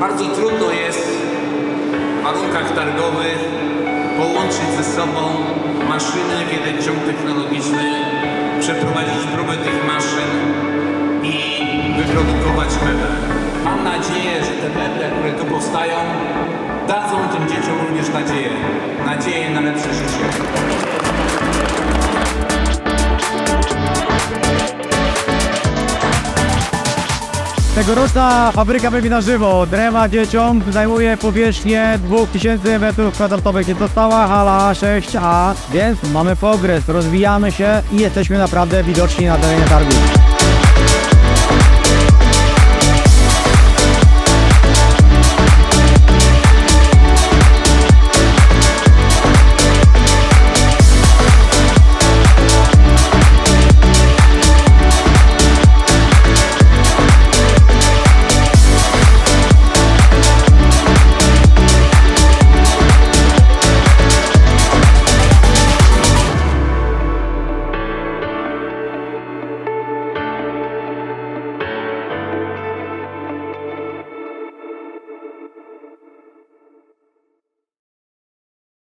Bardzo trudno jest w warunkach targowych połączyć ze sobą maszyny w ciąg technologiczny, przeprowadzić próbę tych maszyn i wyprodukować meble. Mam nadzieję, że te meble, które tu powstają, dadzą tym dzieciom również nadzieję. Nadzieję na lepsze życie. Tegoroczna fabryka mebli na żywo. Drema dzieciom zajmuje powierzchnię 2000 m2. Jest to hala 6A, więc mamy progres, rozwijamy się i jesteśmy naprawdę widoczni na terenie targu.